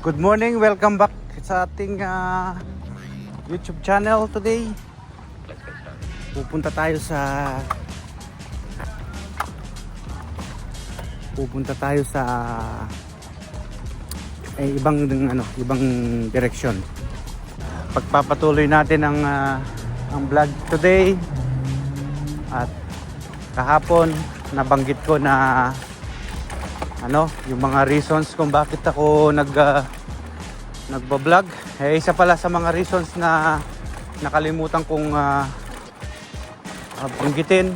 Good morning, welcome back sa ating ah, YouTube channel today. Pupunta tayo sa Pupunta tayo sa eh, ibang ano, ibang direksyon. Pagpapatuloy natin ang ah, ang vlog today at kahapon nabanggit ko na ano, yung mga reasons kung bakit ako nag uh, nagba-vlog. Eh isa pala sa mga reasons na nakalimutan kong uh, uh, banggitin.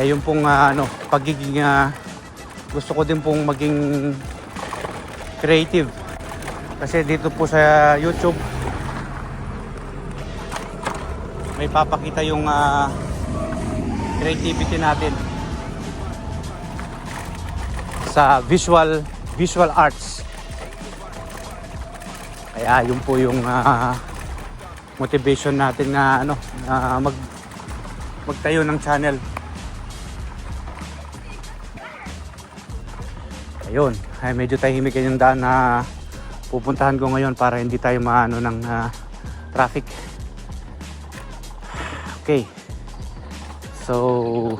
Eh yung pong uh, ano, pagiging uh, gusto ko din pong maging creative. Kasi dito po sa YouTube may papakita yung uh, creativity natin sa visual visual arts. Kaya yun po yung ah, motivation natin na ano na mag magtayo ng channel. Ayun, ay medyo tahimik yung daan na pupuntahan ko ngayon para hindi tayo maano ng ah, traffic. Okay. So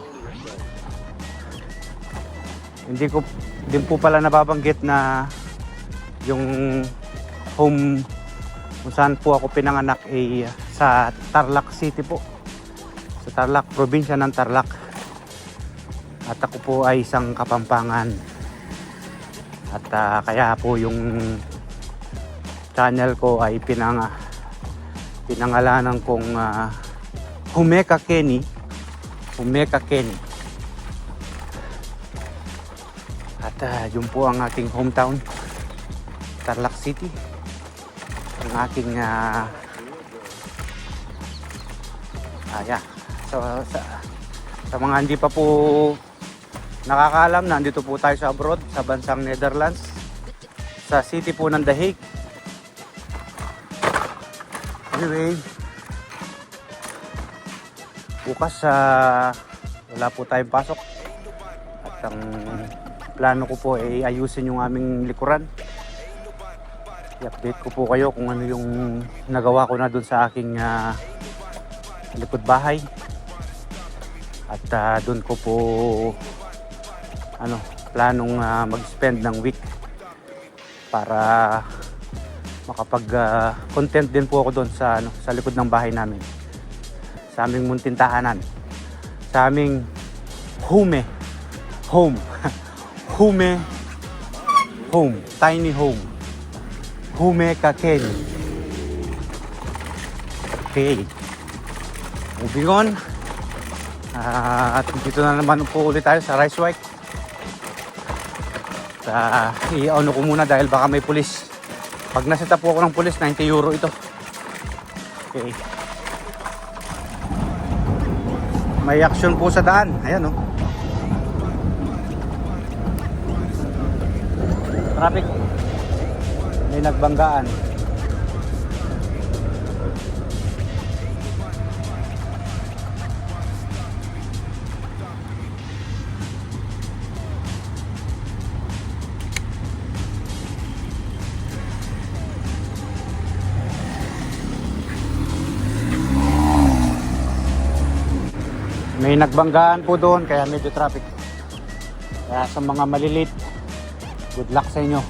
hindi ko din po pala nababanggit na yung home kung saan po ako pinanganak ay sa Tarlac City po. Sa Tarlac, probinsya ng Tarlac. At ako po ay isang kapampangan. At ah, kaya po yung channel ko ay pinang pinangalanan kong ah, Humeka Kenny. Humeka Kenny. At ah, yun po ang aking hometown, Tarlac City. Ang aking uh, ah, yeah. so, sa, sa mga hindi pa po nakakaalam, nandito po tayo sa abroad, sa bansang Netherlands, sa city po ng The Hague. Anyway, bukas sa wala po tayong pasok at ang plano ko po ay ayusin yung aming likuran. I-update ko po kayo kung ano yung nagawa ko na dun sa aking ah, likod bahay. At ah, dun ko po ano, planong ah, mag-spend ng week para makapag ah, content din po ako doon sa ano, sa likod ng bahay namin. Sa aming munting tahanan. Sa aming home. Home. Hume Home. Tiny home. Hume Kaken. Okay. Moving on. Ah, at dito na naman po ulit tayo sa Rice White. Sa i-ano ko muna dahil baka may pulis. Pag nasita po ako ng pulis, 90 euro ito. Okay. May action po sa daan. Ayan oh. Traffic. May nagbanggaan. May nagbanggaan po doon kaya medyo traffic. Kaya sa mga malilit good luck sa inyo.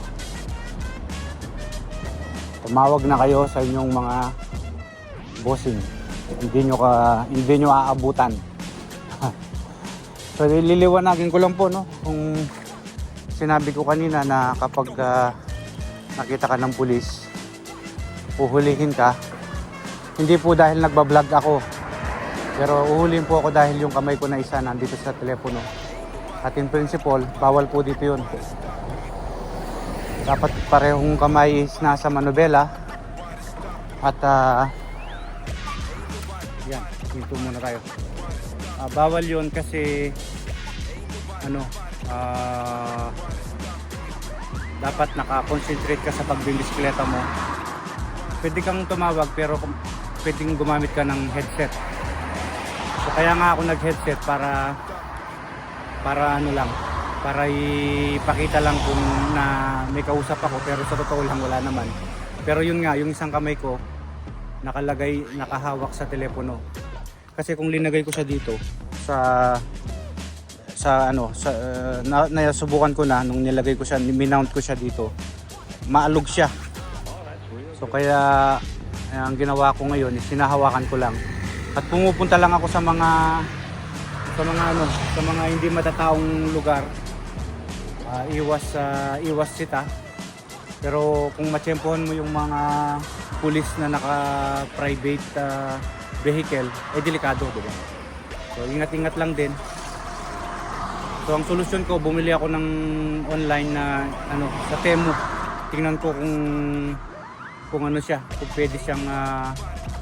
Tumawag na kayo sa inyong mga bossing. Hindi nyo ka hindi nyo aabutan. So liliwanagin ko lang po no? Kung sinabi ko kanina na kapag ah, nakita ka ng pulis uhulihin ka. Hindi po dahil nagbablog ako pero uhulihin po ako dahil yung kamay ko na isa nandito sa telepono. At in principle bawal po dito yun dapat parehong kamay is nasa manubela. At ah yan dito muna tayo. Ah, bawal yun kasi ano ah dapat nakakonsentrate ka sa pagbibisikleta mo. Pwede kang tumawag pero pwedeng gumamit ka ng headset. So kaya nga ako nag headset para para ano lang para ipakita lang kung na may kausap ako pero sa totoo lang wala naman. Pero yun nga, yung isang kamay ko nakalagay, nakahawak sa telepono. Kasi kung linagay ko siya dito sa sa ano sa uh, na, nasubukan ko na nung nilagay ko siya minount ko siya dito maalog siya so kaya eh, ang ginawa ko ngayon is sinahawakan ko lang at pumupunta lang ako sa mga sa mga ano sa mga hindi matataong lugar Ah, iwas sa iwas sita pero kung matsyempohan mo yung mga pulis na naka private ah, vehicle eh delikado di so ingat-ingat lang din So ang solusyon ko, bumili ako ng online na ano sa Temu. Tingnan ko kung kung ano siya, kung pwede siyang ah,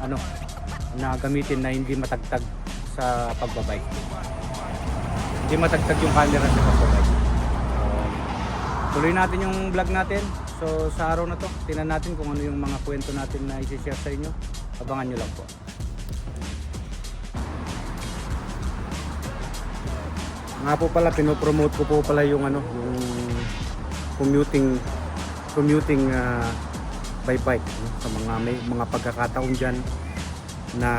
ano na gamitin na hindi matagtag sa pagbabike. Hindi matagtag yung camera sa pagbabike. Tuloy natin yung vlog natin. So sa araw na to, tingnan natin kung ano yung mga kwento natin na i-share sa inyo. Abangan nyo lang po. Nga po pala, pinopromote ko po pala yung ano, yung commuting commuting ah, by bike no? sa mga may mga pagkakataon diyan na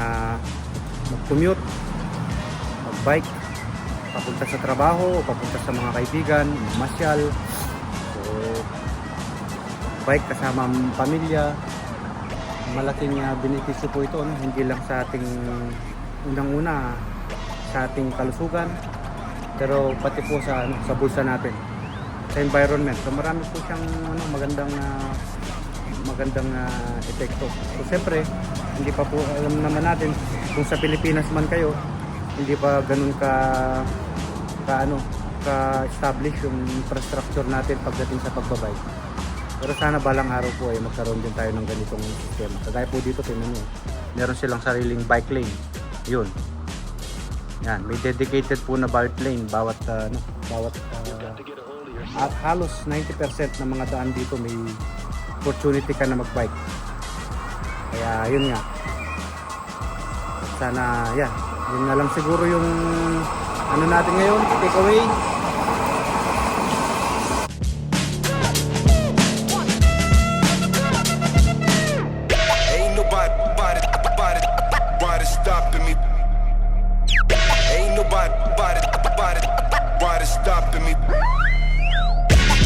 mag-commute, mag-bike papunta sa trabaho, o papunta sa mga kaibigan, masyal. Bike kasama ang pamilya. Malaking uh, benepisyo po ito, no? hindi lang sa ating unang-una sa ating kalusugan, pero pati po sa ano, sa bulsa natin sa environment so marami po siyang ano, magandang ah, magandang ah, epekto so siyempre hindi pa po alam naman natin kung sa Pilipinas man kayo hindi pa ganun ka ka ano ka establish yung infrastructure natin pagdating sa pagbabike pero sana balang araw po ay magkaroon din tayo ng ganitong sistema kagaya po dito tingnan nyo meron silang sariling bike lane yun yan, may dedicated po na bike lane bawat uh, ano, bawat uh, at halos 90% ng mga daan dito may opportunity ka na magbike. Kaya yun nga. Sana yan, yun na lang siguro yung ano natin ngayon, take away. Nobody, body, body, body stopping me.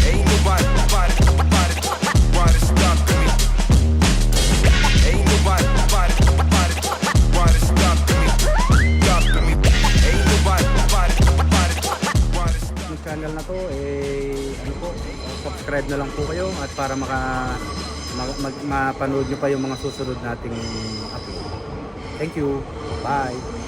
Ain't nobody, body, body, body stopping me. Ain't nobody, body, body, body stopping me. Stopping me. Ain't nobody, body, body, body stopping me. Yung channel na to, eh, ano po, subscribe na lang po kayo at para maka mag, mag, mapanood nyo pa yung mga susunod nating upload. Thank you. Bye.